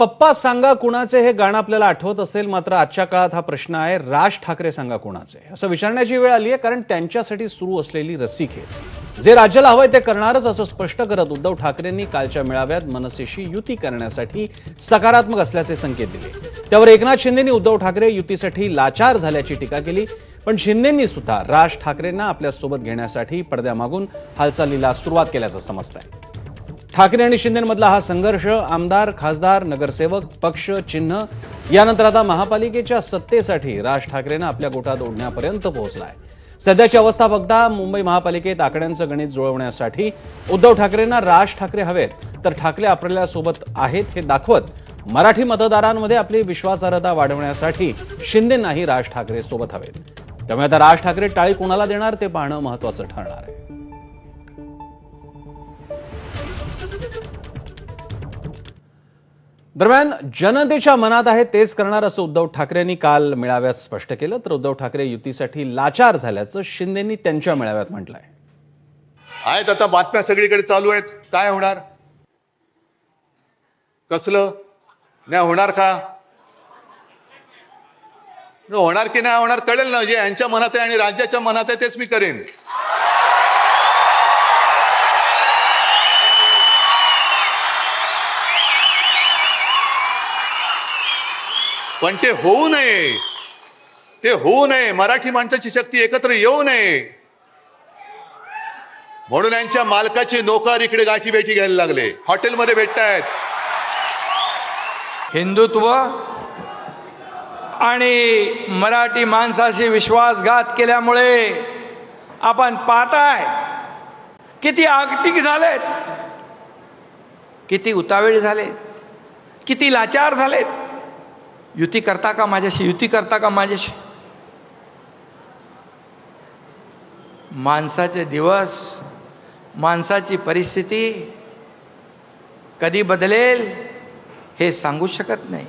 पप्पा सांगा कुणाचे हे गाणं आपल्याला आठवत असेल मात्र आजच्या काळात हा प्रश्न आहे राज ठाकरे सांगा कुणाचे? असं विचारण्याची वेळ आली आहे कारण त्यांच्यासाठी सुरू असलेली रस्सीखेच. जे राज्याला हवंय ते करणारच असं स्पष्ट करत उद्धव ठाकरेंनी कालच्या मेळाव्यात मनसेशी युती करण्यासाठी सकारात्मक असल्याचे संकेत दिले. त्यावर एकनाथ शिंदेनी उद्धव ठाकरे युतीसाठी लाचार झाल्याची टीका केली पण शिंदेंनी सुद्धा राज ठाकरेंना आपल्यासोबत घेण्यासाठी पडद्यामागून हालचालीला सुरुवात केल्याचं समजत आहे ठाकरे आणि शिंदेमधला हा संघर्ष आमदार खासदार नगरसेवक पक्ष चिन्ह यानंतर आता महापालिकेच्या सत्तेसाठी राज ठाकरेंना आपल्या गोटात ओढण्यापर्यंत पोहोचलाय. सध्याची अवस्था बघता मुंबई महापालिकेत आकड्यांचं गणित जुळवण्यासाठी उद्धव ठाकरेंना राज ठाकरे हवेत. तर ठाकरे आपल्यासोबत आहेत हे दाखवत मराठी मतदारांमध्ये आपली विश्वासार्हता वाढवण्यासाठी शिंदेंनाही राज ठाकरे सोबत हवेत. त्यामुळे आता राज ठाकरे टाळी कुणाला देणार ते पाहणं महत्वाचं ठरणार आहे. दरम्यान जनतेच्या मनात आहे तेच करणार असं उद्धव ठाकरेंनी काल मेळाव्यात स्पष्ट केलं. तर उद्धव ठाकरे युतीसाठी लाचार झाल्याचं शिंदेनी त्यांच्या मेळाव्यात म्हटलंय. आहेत आता बातम्या सगळीकडे चालू आहेत. काय होणार? कसलं? नाही होणार का? होणार की नाही होणार कळेल ना. जे यांच्या मनात आहे आणि राज्याच्या मनात आहे तेच मी करेन. पण ते होऊ नये. ते होऊ नये. मराठी माणसाची शक्ती एकत्र येऊ नये. म्हणून यांच्या मालकाची नोकर इकडे गाठी भेटी घ्यायला लागले. हॉटेलमध्ये भेटतायत. हिंदुत्व आणि मराठी माणसाशी विश्वासघात केल्यामुळे आपण पाहताय किती आगतिक झालेत. किती उतावेळ झालेत. किती लाचार झालेत. युती करता का माझ्याशी? युती करता का माझ्याशी? माणसाचे दिवस माणसाची परिस्थिती कधी बदलेल हे सांगू शकत नाही.